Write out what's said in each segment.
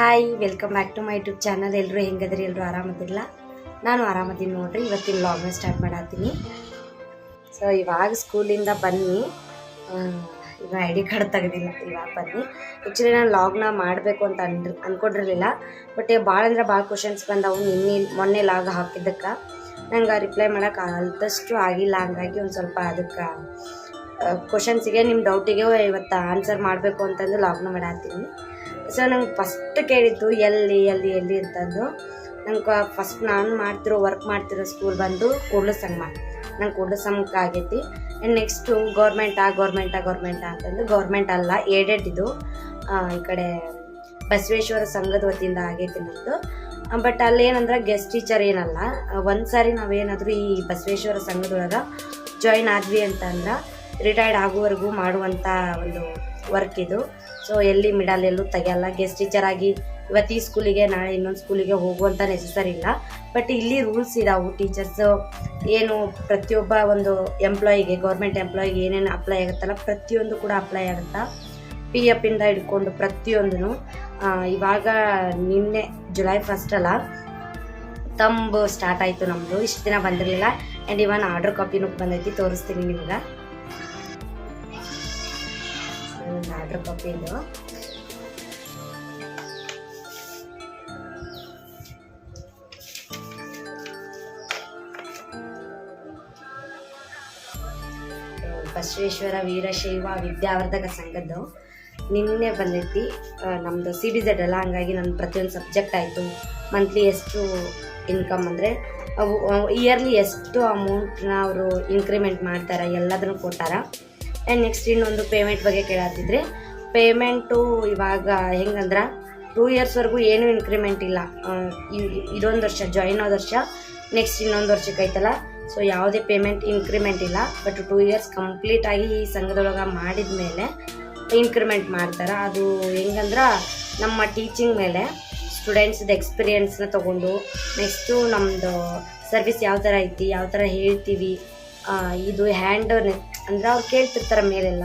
Hi welcome back to my YouTube channel ಎಲ್ಲರೂ ಹೆಂಗದ್ರಿ ಎಲ್ಲರೂ ಆರಾಮದಿಲ್ಲ ನಾನು ಆರಾಮದೀನಿ ನೋಡ್ರಿ, ಇವತ್ತಿನ ಲಾಗ್ನ ಸ್ಟಾರ್ಟ್ ಮಾಡತ್ತೀನಿ ಸೊ ಇವಾಗ ಸ್ಕೂಲಿಂದ ಬನ್ನಿ. ಇವ ಐ ಡಿ ಕಾರ್ಡ್ ತೆಗೆದಿಲ್ಲ, ಇವಾಗ ಬನ್ನಿ. ಆ್ಯಕ್ಚುಲಿ ನಾನು ಲಾಗ್ನ ಮಾಡಬೇಕು ಅಂತ ಅನ್ ಅಂದ್ಕೊಂಡಿರಲಿಲ್ಲ ಬಟ್ ಭಾಳ ಅಂದ್ರೆ ಭಾಳ ಕ್ವಶನ್ಸ್ ಬಂದವು. ನಿನ್ನೆ, ಮೊನ್ನೆ ಲಾಗ್ ಹಾಕಿದ್ದಕ್ಕೆ. ನಂಗೆ ರಿಪ್ಲೈ ಮಾಡೋಕೆ ಆದಷ್ಟು ಆಗಿಲ್ಲ. ಹಂಗಾಗಿ ಒಂದು ಸ್ವಲ್ಪ ಅದಕ್ಕೆ ಕ್ವಶನ್ಸಿಗೆ ನಿಮ್ಮ ಡೌಟಿಗೆ ಇವತ್ತು ಆನ್ಸರ್ ಮಾಡಬೇಕು ಅಂತಂದು ಲಾಗ್ನ ಮಾಡತ್ತೀನಿ ಸೊ ನಂಗೆ ಫಸ್ಟ್ ಕೇಳಿದ್ದು ಎಲ್ಲಿ ಎಲ್ಲಿ ಎಲ್ಲಿ ಅಂತಂದು. ನಂಗೆ ಫಸ್ಟ್ ನಾನು ಮಾಡ್ತಿರೋ ವರ್ಕ್ ಮಾಡ್ತಿರೋ ಸ್ಕೂಲ್ ಬಂದು ಕೂಡ್ಲು ಸಂಗಮ ನಂಗೆ ಕೂಡ್ಲು ಸಂಘಕ್ಕೆ ಆಗೈತಿ ಆ್ಯಂಡ್ ನೆಕ್ಸ್ಟು ಗೌರ್ಮೆಂಟಾ ಗೌರ್ಮೆಂಟಾ ಗೌರ್ಮೆಂಟಾ ಅಂತಂದು ಗೌರ್ಮೆಂಟ್ ಅಲ್ಲ ಏಡೆಡ್ ಇದು. ಈ ಕಡೆ ಬಸವೇಶ್ವರ ಸಂಘದ ವತಿಯಿಂದ ಆಗೈತಿ ನಮ್ಮದು ಬಟ್ ಅಲ್ಲೇನಂದ್ರೆ ಗೆಸ್ಟ್ ಟೀಚರ್ ಏನಲ್ಲ. ಒಂದು ಸಾರಿ ನಾವೇನಾದರೂ ಈ ಬಸವೇಶ್ವರ ಸಂಘದೊಳಗೆ ಜಾಯಿನ್ ಆದ್ವಿ ಅಂತಂದ್ರೆ ರಿಟೈರ್ಡ್ ಆಗುವವರೆಗೂ ಮಾಡುವಂಥ ಒಂದು ವರ್ಕ್ ಇದು. ಸೊ ಎಲ್ಲಿ ಮಿಡಲ್ ಎಲ್ಲೂ ತೆಗೆಯಲ್ಲ. ಗೆಸ್ಟ್ ಟೀಚರ್ ಆಗಿ ಇವತ್ತು ಈ ಸ್ಕೂಲಿಗೆ ನಾಳೆ ಇನ್ನೊಂದು ಸ್ಕೂಲಿಗೆ ಹೋಗುವಂಥ ನೆಸೆಸರಿ ಇಲ್ಲ. ಬಟ್ ಇಲ್ಲಿ ರೂಲ್ಸ್ ಇದಾವು ಟೀಚರ್ಸ್ ಏನು ಪ್ರತಿಯೊಬ್ಬ ಒಂದು ಎಂಪ್ಲಾಯಿಗೆ ಗೌರ್ಮೆಂಟ್ ಎಂಪ್ಲಾಯಿಗೆ ಏನೇನು ಅಪ್ಲೈ ಆಗುತ್ತಲ್ಲ, ಪ್ರತಿಯೊಂದು ಕೂಡ ಅಪ್ಲೈ ಆಗುತ್ತಾ. ಪಿ ಎಫ್ ಇಂದ ಹಿಡ್ಕೊಂಡು ಪ್ರತಿಯೊಂದೂ ಇವಾಗ ನಿನ್ನೆ ಜುಲೈ ಫಸ್ಟಲ್ಲ ತಂಬು ಸ್ಟಾರ್ಟ್ ಆಯಿತು ನಮ್ಮದು ಇಷ್ಟು ದಿನ ಬಂದಿರಲಿಲ್ಲ. ಆ್ಯಂಡ್ ಇವನ್ ಆರ್ಡರ್ ಕಾಪಿನೂ ಬಂದೈತಿ, ತೋರಿಸ್ತೀನಿ ನಿಮ್ಗೆ. ಆರ್ಡರ್ ಕಾಪಿ ಇದು ಬಸವೇಶ್ವರ ವೀರಶೈವ ವಿದ್ಯಾವರ್ಧಕ ಸಂಘದ್ದು ನಿನ್ನೆ ಬಂದೈತಿ. ನಮ್ಮದು ಸಿ ಬಿ ಜೆಡ್ ಅಲ್ಲ, ಹಂಗಾಗಿ ನನ್ನ ಪ್ರತಿಯೊಂದು ಸಬ್ಜೆಕ್ಟ್ ಆಯಿತು. ಮಂತ್ಲಿ ಎಷ್ಟು ಇನ್ಕಮ್ ಅಂದರೆ, ಅವು ಇಯರ್ಲಿ ಎಷ್ಟು ಅಮೌಂಟ್ನ ಅವರು ಇನ್ಕ್ರಿಮೆಂಟ್ ಮಾಡ್ತಾರೆ ಎಲ್ಲದನ್ನು ಕೊಟ್ಟಾರ ಆ್ಯಂಡ್ ನೆಕ್ಸ್ಟ್ ಇನ್ನೊಂದು ಪೇಮೆಂಟ್ ಬಗ್ಗೆ ಕೇಳತ್ತಿದ್ರಿ ಪೇಮೆಂಟು ಇವಾಗ ಹೆಂಗಂದ್ರೆ ಟೂ ಇಯರ್ಸ್ವರೆಗೂ ಏನೂ ಇನ್ಕ್ರಿಮೆಂಟ್ ಇಲ್ಲ. ಇದೊಂದು ವರ್ಷ ಜಾಯಿನ್ ಆದ ವರ್ಷ ನೆಕ್ಸ್ಟ್ ಇನ್ನೊಂದು ವರ್ಷಕ್ಕೆ ಐತಲ್ಲ ಸೊ ಯಾವುದೇ ಪೇಮೆಂಟ್ ಇನ್ಕ್ರಿಮೆಂಟ್ ಇಲ್ಲ. ಬಟ್ ಟೂ ಇಯರ್ಸ್ ಕಂಪ್ಲೀಟಾಗಿ ಈ ಸಂಘದೊಳಗೆ ಮಾಡಿದ ಮೇಲೆ ಇನ್ಕ್ರಿಮೆಂಟ್ ಮಾಡ್ತಾರೆ. ಅದು ಹೆಂಗಂದ್ರೆ, ನಮ್ಮ ಟೀಚಿಂಗ್ ಮೇಲೆ ಸ್ಟೂಡೆಂಟ್ಸ್ದು ಎಕ್ಸ್ಪೀರಿಯೆನ್ಸ್ನ ತೊಗೊಂಡು ನೆಕ್ಸ್ಟು ನಮ್ಮದು ಸರ್ವಿಸ್ ಯಾವ ಥರ ಐತಿ ಯಾವ ಥರ ಹೇಳ್ತೀವಿ ಇದು ಹ್ಯಾಂಡ್ ಅಂದ್ರೆ ಅವ್ರು ಕೇಳ್ತಿರ್ತಾರೆ ಮೇಲೆಲ್ಲ,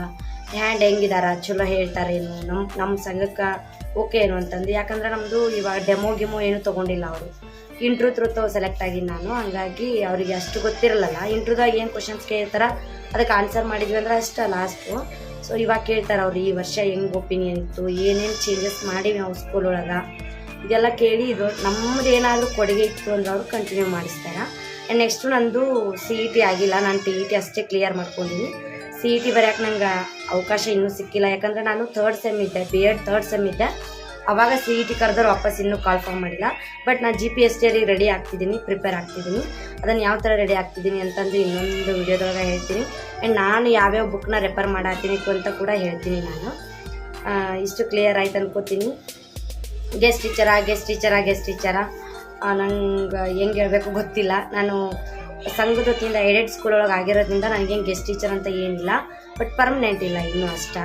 ಹ್ಯಾಂಡ್ ಹೆಂಗಿದಾರ? ಚಲೋ ಹೇಳ್ತಾರೇನು ನಮ್ಮ ನಮ್ಮ ಸಂಘಕ್ಕೆ ಓಕೆ ಏನು? ಅಂತಂದು. ಯಾಕಂದ್ರೆ ನಮ್ಮದು ಇವಾಗ ಡೆಮೋ ಗಿಮೋ ಏನು ತೊಗೊಂಡಿಲ್ಲ ಅವರು. ಇಂಟ್ರೂ ತ್ರೂ ಸೆಲೆಕ್ಟ್ ಆಗಿ ನಾನು. ಹಂಗಾಗಿ ಅವರಿಗೆ ಅಷ್ಟು ಗೊತ್ತಿರಲ್ಲ ಇಂಟ್ರೂದಾಗ ಏನು ಕ್ವಶನ್ಸ್ ಕೇಳ್ತಾರ, ಅದಕ್ಕೆ ಆನ್ಸರ್ ಮಾಡಿದ್ವಿ ಅಂದ್ರೆ ಅಷ್ಟೇ ಲಾಸ್ಟು ಸೊ ಇವಾಗ ಕೇಳ್ತಾರೆ ಅವ್ರು, ಈ ವರ್ಷ ಹೆಂಗೆ ಒಪಿನಿಯನ್ ಇತ್ತು? ಏನೇನು ಚೇಂಜಸ್ ಮಾಡೀವಿ ನಾವು ಸ್ಕೂಲ್ ಒಳಗೆ? ಇದೆಲ್ಲ ಕೇಳಿ ಇದು ನಮ್ಮದು ಏನಾದರೂ ಕೊಡುಗೆ ಇತ್ತು ಅಂದ್ರೆ ಅವರು ಕಂಟಿನ್ಯೂ ಮಾಡಿಸ್ತಾರೆ. ನೆಕ್ಸ್ಟು ನಂದು ಸಿ ಇ ಟಿ ಆಗಿಲ್ಲ. ನಾನು ಟಿ ಇ ಟಿ ಅಷ್ಟೇ ಕ್ಲಿಯರ್ ಮಾಡ್ಕೊಂಡಿನಿ. ಸಿ ಇ ಟಿ ಬರೆಯೋಕೆ ನಂಗೆ ಅವಕಾಶ ಇನ್ನೂ ಸಿಕ್ಕಿಲ್ಲ. ಯಾಕಂದರೆ ನಾನು ಥರ್ಡ್ ಸೆಮ್ ಇದ್ದೆ ಬಿ ಎಡ್ ಥರ್ಡ್ ಸೆಮ್ ಇದ್ದೆ. ಅವಾಗ ಸಿ ಇ ಟಿ ಕರೆದ್ರೆ ವಾಪಸ್ ಇನ್ನೂ ಕಾಲ್ ಫಾರ್ಮ್ ಮಾಡಿಲ್ಲ. ಬಟ್ ನಾನು G P S T ready ಆಗ್ತಿದ್ದೀನಿ prepare ಆಗ್ತಿದ್ದೀನಿ ಅದನ್ನು ಯಾವ ಥರ ರೆಡಿ ಆಗ್ತಿದ್ದೀನಿ ಅಂತಂದು ಇನ್ನೊಂದು ವಿಡಿಯೋದೊಳಗೆ ಹೇಳ್ತೀನಿ. ಆ್ಯಂಡ್ ನಾನು ಯಾವ್ಯಾವ ಬುಕ್ನ ರೆಫರ್ ಮಾಡತ್ತೀನಿ ಅಂತ ಕೂಡ ಹೇಳ್ತೀನಿ ನಾನು. ಇಷ್ಟು ಕ್ಲಿಯರ್ ಆಯ್ತು ಅನ್ಕೋತೀನಿ ಗೆಸ್ಟ್ ಟೀಚರಾ ಗೆಸ್ಟ್ ಟೀಚರಾ ಗೆಸ್ಟ್ ಟೀಚರಾ ನಂಗೆ ಹೆಂಗೆ ಹೇಳಬೇಕು ಗೊತ್ತಿಲ್ಲ. ನಾನು ಸಂಘದ ವತಿಯಿಂದ ಏಡೆಡ್ ಸ್ಕೂಲ್ ಒಳಗೆ ಆಗಿರೋದ್ರಿಂದ ನನಗೇನು ಗೆಸ್ಟ್ ಟೀಚರ್ ಅಂತ ಏನಿಲ್ಲ. ಬಟ್ ಪರ್ಮನೆಂಟ್ ಇಲ್ಲ ಇನ್ನೂ ಅಷ್ಟ.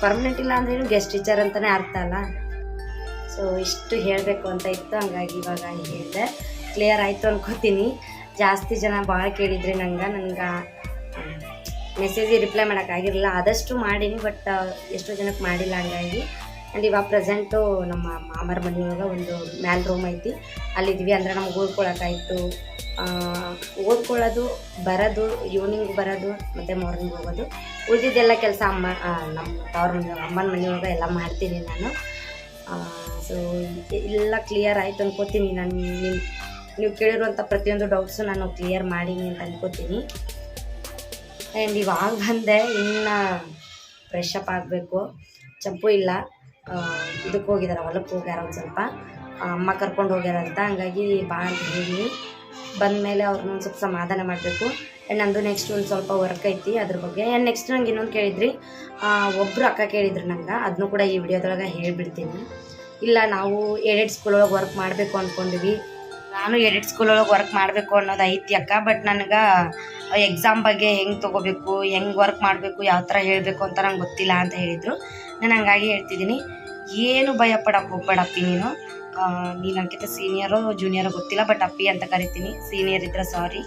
ಪರ್ಮನೆಂಟ್ ಇಲ್ಲ ಅಂದ್ರೇನು ಗೆಸ್ಟ್ ಟೀಚರ್ ಅಂತಲೇ ಅರ್ಥ ಅಲ್ಲ. ಸೊ ಇಷ್ಟು ಹೇಳಬೇಕು ಅಂತ ಇತ್ತು. ಹಂಗಾಗಿ ಇವಾಗ ಹೇಳಿದೆ. ಕ್ಲಿಯರ್ ಆಯಿತು ಅನ್ಕೋತೀನಿ. ಜಾಸ್ತಿ ಜನ ಭಾಳ ಕೇಳಿದ್ರಿ ನಂಗೆ. ನನಗೆ ಮೆಸೇಜಿಗೆ ರಿಪ್ಲೈ ಮಾಡೋಕ್ಕಾಗಿರಲಿಲ್ಲ ಆದಷ್ಟು ಮಾಡೀನಿ ಬಟ್ ಎಷ್ಟೋ ಜನಕ್ಕೆ ಮಾಡಿಲ್ಲ ಹಂಗಾಗಿ. ಆ್ಯಂಡ್ ಇವಾಗ ಪ್ರೆಸೆಂಟು ನಮ್ಮ ಮಾಮರ ಮನೆಯೊಳಗೆ ಒಂದು ಮ್ಯಾಲ್ ರೂಮ್ ಐತಿ. ಅಲ್ಲಿದ್ವಿ ಅಂದ್ರೆ ನಮ್ಗೆ ಓದ್ಕೊಳ್ಳೋಕ್ಕಾಯಿತು ಆ, ಓದ್ಕೊಳ್ಳೋದು ಬರೋದು ಈವ್ನಿಂಗ್ ಬರೋದು ಮತ್ತು ಮಾರ್ನಿಂಗ್ ಹೋಗೋದು. ಉಳಿದಿದ್ದೆಲ್ಲ ಕೆಲಸ ಅಮ್ಮ ನಮ್ಮ ತವ್ರ ಮನೆ ಅಮ್ಮನ ಮನೆಯೊಳಗೆ ಎಲ್ಲ ಮಾಡ್ತೀನಿ ನಾನು. ಸೊ ಎಲ್ಲ ಕ್ಲಿಯರ್ ಆಯ್ತು ಅಂದ್ಕೋತೀನಿ ನಾನು ನಿಮ್ಮ ನೀವು ಕೇಳಿರುವಂಥ ಪ್ರತಿಯೊಂದು ಡೌಟ್ಸು ನಾನು ಕ್ಲಿಯರ್ ಮಾಡೀನಿ ಅಂತ ಅಂದ್ಕೋತೀನಿ ಆ್ಯಂಡ್ ಇವಾಗ ಬಂದೆ ಇನ್ನು ಫ್ರೆಶ್ ಅಪ್ ಆಗಬೇಕು. ಚಂಪು ಇಲ್ಲ. ಇದಕ್ಕೆ ಹೋಗಿದ್ದಾರೆ ಹೊಲಕ್ಕೆ ಹೋಗ್ಯಾರ ಒಂದು ಸ್ವಲ್ಪ. ಅಮ್ಮ ಕರ್ಕೊಂಡು ಹೋಗ್ಯಾರಂತ ಹಂಗಾಗಿ ಅಂತ ಹೇಳಿ ಬಂದಮೇಲೆ ಅವ್ರನ್ನ ಒಂದು ಸ್ವಲ್ಪ ಸಮಾಧಾನ ಮಾಡಬೇಕು. ಆ್ಯಂಡ್ ನಂದು ನೆಕ್ಸ್ಟ್ ಒಂದು ಸ್ವಲ್ಪ ವರ್ಕ್ ಐತಿ, ಅದ್ರ ಬಗ್ಗೆ. ಆ್ಯಂಡ್ ನೆಕ್ಸ್ಟ್ ನಂಗೆ ಇನ್ನೊಂದು ಕೇಳಿದ್ರಿ. ಒಬ್ಬರು ಅಕ್ಕ ಕೇಳಿದ್ರು ನಂಗೆ ಅದನ್ನು ಕೂಡ ಈ ವಿಡಿಯೋದೊಳಗೆ ಹೇಳಿಬಿಡ್ತೀನಿ. ಇಲ್ಲ, ನಾವು ಏಡೆಡ್ ಸ್ಕೂಲ್ ಒಳಗೆ ವರ್ಕ್ ಮಾಡಬೇಕು ಅಂದ್ಕೊಂಡಿವಿ ನಾನು ಎಡಿಟ್ ಸ್ಕೂಲ್ ಒಳಗೆ ವರ್ಕ್ ಮಾಡಬೇಕು ಅನ್ನೋದು ಐತಿ ಅಕ್ಕ ಬಟ್ ನನಗೆ ಎಕ್ಸಾಮ್ ಬಗ್ಗೆ ಹೆಂಗೆ ತೊಗೋಬೇಕು, ಹೆಂಗೆ ವರ್ಕ್ ಮಾಡಬೇಕು, ಯಾವ ಥರ ಹೇಳಬೇಕು ಅಂತ ನಂಗೆ ಗೊತ್ತಿಲ್ಲ ಅಂತ ಹೇಳಿದರು. ನಾನು ಹಂಗಾಗಿ ಹೇಳ್ತಿದ್ದೀನಿ. ಏನು ಭಯ ಪಡಕ್ಕೆ ಹೋಗ್ಬೇಡಪ್ಪಿ ನೀನು. ನೀನು ನನಗಿಂತ ಸೀನಿಯರು ಜೂನಿಯರು ಗೊತ್ತಿಲ್ಲ ಬಟ್ ಅಪ್ಪಿ ಅಂತ ಕರಿತೀನಿ. ಸೀನಿಯರ್ ಇದ್ರೆ ಸಾರಿ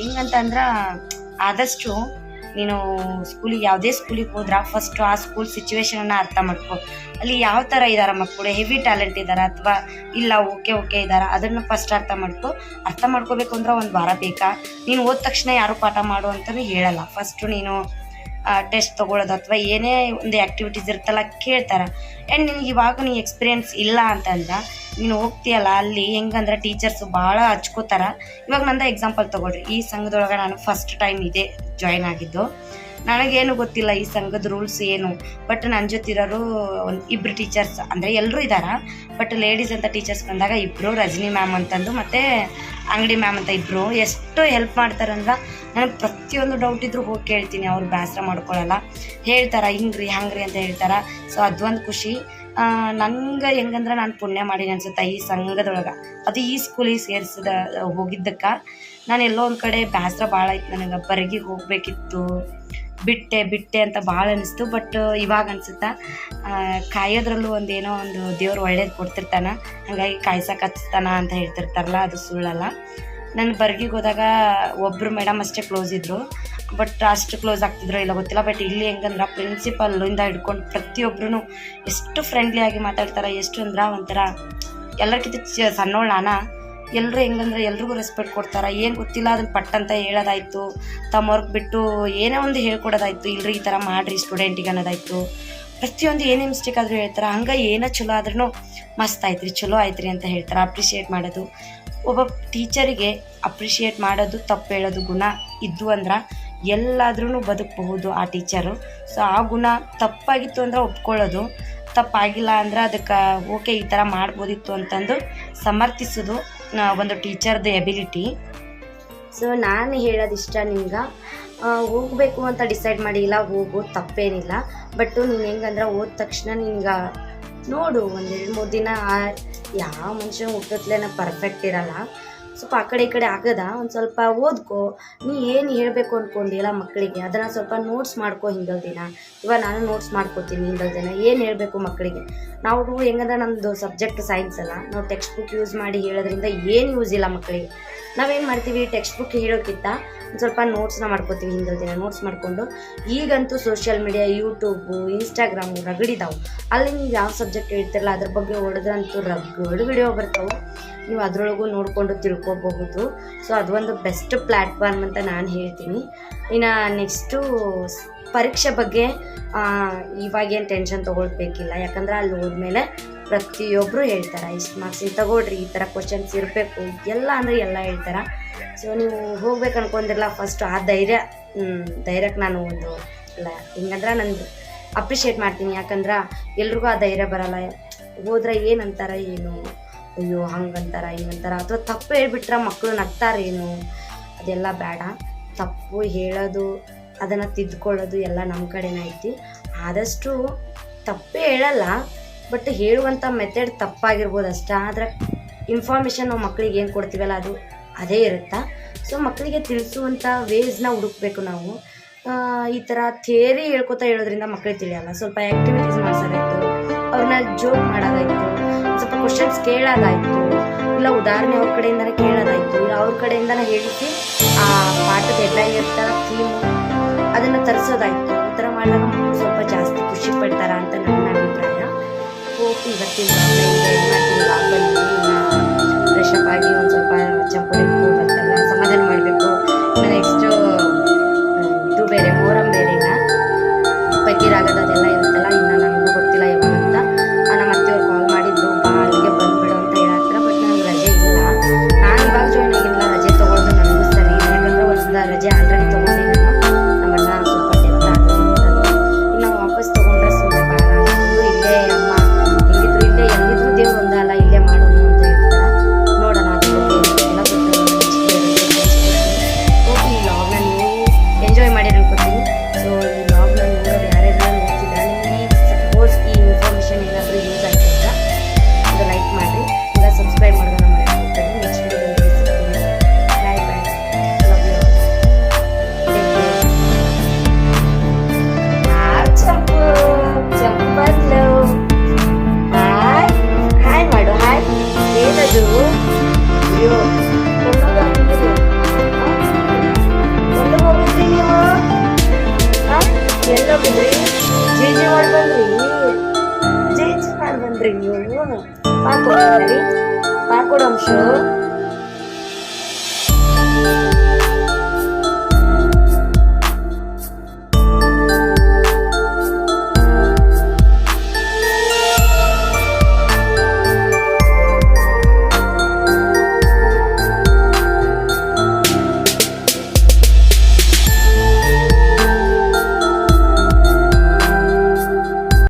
ಹಿಂಗಂತಂದ್ರೆ ಆದಷ್ಟು ನೀನು ಸ್ಕೂಲಿಗೆ ಯಾವುದೇ ಸ್ಕೂಲಿಗೆ ಹೋದ್ರೆ ಫಸ್ಟು ಆ ಸ್ಕೂಲ್ ಸಿಚುವೇಶನನ್ನು ಅರ್ಥ ಮಾಡ್ಕೊ. ಅಲ್ಲಿ ಯಾವ ಥರ ಇದ್ದಾರೆ ಮಕ್ಕಳು ಹೆವಿ ಟ್ಯಾಲೆಂಟ್ ಇದ್ದಾರೆ ಅಥವಾ ಇಲ್ಲ ಓಕೆ ಓಕೆ ಇದ್ದಾರೆ ಅದನ್ನು ಫಸ್ಟ್ ಅರ್ಥ ಮಾಡ್ಕೊ. ಅರ್ಥ ಮಾಡ್ಕೋಬೇಕು ಅಂದ್ರೆ ಒಂದು ವಾರ ಬೇಕಾ? ನೀನು ಓದ ತಕ್ಷಣ ಯಾರು ಪಾಠ ಮಾಡು ಅಂತಲೂ ಹೇಳಲ್ಲ. ಫಸ್ಟು ನೀನು ಟೆಸ್ಟ್ ತೊಗೊಳೋದು ಅಥವಾ ಏನೇ ಒಂದು ಆ್ಯಕ್ಟಿವಿಟೀಸ್ ಇರುತ್ತಲ್ಲ ಕೇಳ್ತಾರೆ. ಆ್ಯಂಡ್ ನಿನಗೆ ಇವಾಗ ನೀ ಎಕ್ಸ್ಪೀರಿಯೆನ್ಸ್ ಇಲ್ಲ ಅಂತಂದ್ರೆ ನೀನು ಹೋಗ್ತೀಯಲ್ಲ ಅಲ್ಲಿ, ಹೆಂಗಂದ್ರೆ ಟೀಚರ್ಸು ಭಾಳ ಹಚ್ಕೋತಾರೆ. ಇವಾಗ ನಂದು ಎಕ್ಸಾಂಪಲ್ ತೊಗೊಳ್ರಿ. ಈ ಸಂಘದೊಳಗೆ ನಾನು ಫಸ್ಟ್ ಟೈಮ್ ಇದೆ ಜಾಯ್ನ್ ಆಗಿದ್ದು. ನನಗೇನು ಗೊತ್ತಿಲ್ಲ ಈ ಸಂಘದ ರೂಲ್ಸ್ ಏನು. ಬಟ್ ನನ್ನ ಜೊತಿರೋರು ಒಂದು ಇಬ್ಬರು ಟೀಚರ್ಸ್ ಅಂದರೆ ಎಲ್ಲರೂ ಇದ್ದಾರೆ ಬಟ್ ಲೇಡೀಸ್ ಅಂತ ಟೀಚರ್ಸ್ ಬಂದಾಗ ಇಬ್ಬರು ರಜನಿ ಮ್ಯಾಮ್ ಅಂತಂದು ಮತ್ತು ಅಂಗಡಿ ಮ್ಯಾಮ್ ಅಂತ ಇಬ್ಬರು ಎಷ್ಟು ಹೆಲ್ಪ್ ಮಾಡ್ತಾರಂದ್ರೆ ನನಗೆ ಪ್ರತಿಯೊಂದು ಡೌಟ್ ಇದ್ರೂ ಹೋಗಿ ಕೇಳ್ತೀನಿ, ಅವ್ರು ಬೇಸರ ಮಾಡ್ಕೊಳ್ಳಲ್ಲ ಹೇಳ್ತಾರೆ, ಹಿಂಗ್ರಿ, ಹಂಗ್ರಿ ಅಂತ ಹೇಳ್ತಾರೆ. ಸೊ ಅದೊಂದು ಖುಷಿ. ನಂಗೆ ಹೆಂಗಂದ್ರೆ ನಾನು ಪುಣ್ಯ ಮಾಡೀನಿ ಅನ್ಸುತ್ತೆ ಈ ಸಂಘದೊಳಗೆ. ಅದು ಈ ಸ್ಕೂಲಿಗೆ ಸೇರಿಸಿದ, ಹೋಗಿದ್ದಕ್ಕೆ. ನಾನು ಎಲ್ಲೋ ಒಂದು ಕಡೆ ಬೇಸರ ಭಾಳ ಆಯ್ತು ನನಗೆ. ಬರಗಿಗೆ ಹೋಗಬೇಕಿತ್ತು. ಬಿಟ್ಟೆ ಬಿಟ್ಟೆ ಅಂತ ಭಾಳ ಅನಿಸ್ತು. ಬಟ್ ಇವಾಗ ಅನ್ಸುತ್ತೆ ಕಾಯೋದ್ರಲ್ಲೂ ಒಂದು ಏನೋ ಒಂದು ದೇವ್ರು ಒಳ್ಳೇದು ಕೊಡ್ತಿರ್ತಾನೆ, ಹಾಗಾಗಿ ಕಾಯ್ಸಕ್ಕೆ ಹಚ್ತಾನ ಅಂತ ಹೇಳ್ತಿರ್ತಾರಲ್ಲ, ಅದು ಸುಳ್ಳಲ್ಲ. ನಾನು ಬರ್ಗಿಗೆ ಹೋದಾಗ ಒಬ್ಬರು ಮೇಡಮ್ ಅಷ್ಟೇ ಕ್ಲೋಸ್ ಇದ್ದರು ಬಟ್ ಅಷ್ಟು ಕ್ಲೋಸ್ ಆಗ್ತಿದ್ರು ಇಲ್ಲ ಗೊತ್ತಿಲ್ಲ ಬಟ್ ಇಲ್ಲಿ ಹೆಂಗಂದ್ರೆ ಪ್ರಿನ್ಸಿಪಲ್ಲಿಂದ ಹಿಡ್ಕೊಂಡು ಪ್ರತಿಯೊಬ್ಬರೂ ಎಷ್ಟು ಫ್ರೆಂಡ್ಲಿ ಆಗಿ ಮಾತಾಡ್ತಾರೆ, ಎಷ್ಟು ಅಂದ್ರೆ ಒಂಥರ ಎಲ್ಲರಿಗಿಂತ ಚ, ಸಣ್ಣೋಳು ನಾನ ಎಲ್ಲರೂ ಹೆಂಗಂದ್ರೆ ಎಲ್ರಿಗೂ ರೆಸ್ಪೆಕ್ಟ್ ಕೊಡ್ತಾರೆ. ಏನು ಗೊತ್ತಿಲ್ಲ ಅದನ್ನ ಪಟ್ ಅಂತ ಹೇಳೋದಾಯ್ತು. ತಮ್ಮ ವರ್ಕ್ ಬಿಟ್ಟು ಏನೇ ಒಂದು ಹೇಳ್ಕೊಡೋದಾಯ್ತು. ಇಲ್ರಿ ಈ ಥರ ಮಾಡಿರಿ ಸ್ಟೂಡೆಂಟಿಗೆ ಅನ್ನೋದಾಯ್ತು. ಪ್ರತಿಯೊಂದು ಏನೇ ಮಿಸ್ಟೇಕ್ ಆದರೂ ಹೇಳ್ತಾರೆ. ಹಂಗೆ ಏನೋ ಚಲೋ ಆದ್ರೂ ಮಸ್ತ್ ಆಯ್ತು ರೀ ಚಲೋ ಆಯ್ತು ರೀ ಅಂತ ಹೇಳ್ತಾರೆ. ಅಪ್ರಿಷಿಯೇಟ್ ಮಾಡೋದು. ಒಬ್ಬ ಟೀಚರಿಗೆ ಅಪ್ರಿಷಿಯೇಟ್ ಮಾಡೋದು, ತಪ್ಪು ಹೇಳೋದು ಗುಣ ಇದ್ದು ಅಂದ್ರೆ ಎಲ್ಲಾದ್ರೂ ಬದುಕಬಹುದು ಆ ಟೀಚರು ಸೊ ಆ ಗುಣ ತಪ್ಪಾಗಿತ್ತು ಅಂದ್ರೆ ಒಪ್ಕೊಳ್ಳೋದು. ತಪ್ಪಾಗಿಲ್ಲ ಅಂದ್ರೆ ಅದಕ್ಕೆ, ಓಕೆ, ಈ ಥರ ಮಾಡ್ಬೋದಿತ್ತು ಅಂತಂದು ಸಮರ್ಥಿಸೋದು. ಒಂದು ಟೀಚರ್ದು ಎಬಿಲಿಟಿ ಸೊ ನಾನು ಹೇಳೋದಿಷ್ಟ ನಿಮ್ಗೆ ಹೋಗಬೇಕು ಅಂತ ಡಿಸೈಡ್ ಮಾಡಿಲ್ಲ, ಹೋಗು ತಪ್ಪೇನಿಲ್ಲ. ಬಟ್ ನೀನು ಹೆಂಗಂದ್ರೆ ಹೋದ ತಕ್ಷಣ ನಿನ್ಗೆ ನೋಡು, ಒಂದು ಎರಡು ಮೂರು ದಿನ ಯಾವ ಮನುಷ್ಯ ಹುಟ್ಟತ್ಲೇನ ಪರ್ಫೆಕ್ಟ್ ಇರಲ್ಲ. ಸ್ವಲ್ಪ ಆ ಕಡೆ ಈ ಕಡೆ ಆಗದ? ಒಂದು ಸ್ವಲ್ಪ ಓದ್ಕೋ. ನೀ ಏನು ಹೇಳಬೇಕು ಅಂದ್ಕೊಂಡಿಲ್ಲ ಮಕ್ಕಳಿಗೆ. ಅದನ್ನು ಸ್ವಲ್ಪ ನೋಟ್ಸ್ ಮಾಡ್ಕೋ ಹಿಂದಲ್ ದಿನ ಇವಾಗ ನಾನು ನೋಟ್ಸ್ ಮಾಡ್ಕೋತೀನಿ ಹಿಂದಲ್ ದಿನ ಏನು ಹೇಳಬೇಕು ಮಕ್ಕಳಿಗೆ? ನಾವು ಹೆಂಗಂದ್ರೆ ನಮ್ಮದು ಸಬ್ಜೆಕ್ಟ್ ಸೈನ್ಸ್ ಅಲ್ಲ. ನಾವು ಟೆಕ್ಸ್ಟ್ ಬುಕ್ ಯೂಸ್ ಮಾಡಿ ಹೇಳೋದ್ರಿಂದ ಏನು ಯೂಸ್ ಇಲ್ಲ ಮಕ್ಕಳಿಗೆ. ನಾವೇನು ಮಾಡ್ತೀವಿ? ಟೆಕ್ಸ್ಟ್ ಬುಕ್ ಹೇಳೋಕ್ಕಿಂತ ಒಂದು ಸ್ವಲ್ಪ ನೋಟ್ಸ್ನ ಮಾಡ್ಕೋತೀವಿ ಹಿಂದಲ್ ದಿನ ನೋಟ್ಸ್ ಮಾಡಿಕೊಂಡು ಈಗಂತೂ ಸೋಷಿಯಲ್ ಮೀಡಿಯಾ ಯೂಟ್ಯೂಬು ಇನ್ಸ್ಟಾಗ್ರಾಮು ರಗಡಿದಾವು. ಅಲ್ಲಿ ನೀವು ಯಾವ ಸಬ್ಜೆಕ್ಟ್ ಹೇಳ್ತಿರಲ್ಲ ಅದ್ರ ಬಗ್ಗೆ ಹೊಡೆದ್ರಂತೂ ರಗಡ್ ವಿಡಿಯೋ ಬರ್ತಾವೆ. ನೀವು ಅದರೊಳಗೂ ನೋಡಿಕೊಂಡು ತಿಳ್ಕೊಬಹುದು ಸೊ ಅದೊಂದು ಬೆಸ್ಟ್ ಪ್ಲ್ಯಾಟ್ಫಾರ್ಮ್ ಅಂತ ನಾನು ಹೇಳ್ತೀನಿ. ಇನ್ನು ನೆಕ್ಸ್ಟು ಪರೀಕ್ಷೆ ಬಗ್ಗೆ ಇವಾಗೇನು ಟೆನ್ಷನ್ ತೊಗೊಳ್ಬೇಕಿಲ್ಲ. ಯಾಕಂದ್ರೆ ಅಲ್ಲಿ ಹೋದ್ಮೇಲೆ ಪ್ರತಿಯೊಬ್ಬರು ಹೇಳ್ತಾರೆ, ಇಷ್ಟು ಮಾರ್ಕ್ಸಿನ ತಗೊಳ್ರಿ, ಈ ಥರ ಕ್ವಶನ್ಸ್ ಇರಬೇಕು. ಎಲ್ಲ ಅಂದರೆ ಎಲ್ಲ ಹೇಳ್ತಾರೆ. ಸೊ ನೀವು ಹೋಗ್ಬೇಕು ಅನ್ಕೊಂಡಿರಲ್ಲ ಫಸ್ಟ್ ಆ ಧೈರ್ಯ ಧೈರ್ಯಕ್ಕೆ ನಾನು ಒಂದು ಇಲ್ಲ, ಹಿಂಗಂದ್ರೆ ನಂದು ಅಪ್ರಿಷಿಯೇಟ್ ಮಾಡ್ತೀನಿ. ಯಾಕಂದ್ರೆ ಎಲ್ರಿಗೂ ಆ ಧೈರ್ಯ ಬರಲ್ಲ. ಹೋದ್ರೆ ಏನಂತಾರೆ ಏನು? ಅಯ್ಯೋ, ಹಂಗಂತಾರ, ಹಿಂಗಂತಾರ. ಅಥವಾ ತಪ್ಪು ಹೇಳ್ಬಿಟ್ರೆ ಮಕ್ಕಳು ನಗ್ತಾರೇನು ಅದೆಲ್ಲ ಬೇಡ. ತಪ್ಪು ಹೇಳೋದು, ಅದನ್ನು ತಿದ್ಕೊಳ್ಳೋದು ಎಲ್ಲ ನಮ್ಮ ಕಡೆನೇ ಐತಿ. ಆದಷ್ಟು ತಪ್ಪೇ ಹೇಳಲ್ಲ, ಬಟ್ ಹೇಳುವಂಥ ಮೆಥಡ್ ತಪ್ಪಾಗಿರ್ಬೋದು ಅಷ್ಟೇ. ಆದರೆ ಇನ್ಫಾರ್ಮೇಷನ್ ನಾವು ಮಕ್ಕಳಿಗೆ ಏನು ಕೊಡ್ತೀವಲ್ಲ, ಅದು ಅದೇ ಇರುತ್ತಾ? ಸೊ ಮಕ್ಕಳಿಗೆ ತಿಳಿಸುವಂಥ ವೇಸ್ನ ಹುಡುಕ್ಬೇಕು ನಾವು. ಈ ಥರ ಥಿಯರಿ ಹೇಳ್ಕೊತಾ ಹೇಳೋದ್ರಿಂದ ಮಕ್ಕಳಿಗೆ ತಿಳಿಯಲ್ಲ. ಸ್ವಲ್ಪ ಆ್ಯಕ್ಟಿವಿಟೀಸ್ ಮಾಡಿಸೋದಾಯಿತು. ಅವ್ರನ್ನ ಜೋಕ್ ಮಾಡೋದಾಯ್ತು. ಸ್ವಲ್ಪ ಕ್ವಶನ್ಸ್ ಕೇಳೋದಾಯ್ತು. ಇಲ್ಲ, ಉದಾಹರಣೆ ಅವ್ರ ಕಡೆಯಿಂದನೇ ಕೇಳೋದಾಯ್ತು. ಇಲ್ಲ, ಅವ್ರ ಕಡೆಯಿಂದನೇ ಹೇಳಿಸಿ ಆ ಪಾಠದ ಎಲ್ಲ ಇರ್ತಾರ ಥೀಮು ಅದನ್ನು ತರಿಸೋದಾಯ್ತು. ಈ ಥರ ಮಾಡಿದಾಗ ಮಕ್ಕಳು ಸ್ವಲ್ಪ ಜಾಸ್ತಿ ಖುಷಿ ಪಡ್ತಾರ ಅಂತ ನನ್ನ ಅಭಿಪ್ರಾಯ. ಹೋಗಿ ಇವತ್ತಿನ ಫ್ರೆಶ್ ಅಪ್ ಆಗಿ ಒಂದು ಸ್ವಲ್ಪ ಚಪ್ಪಲಿ Uhum.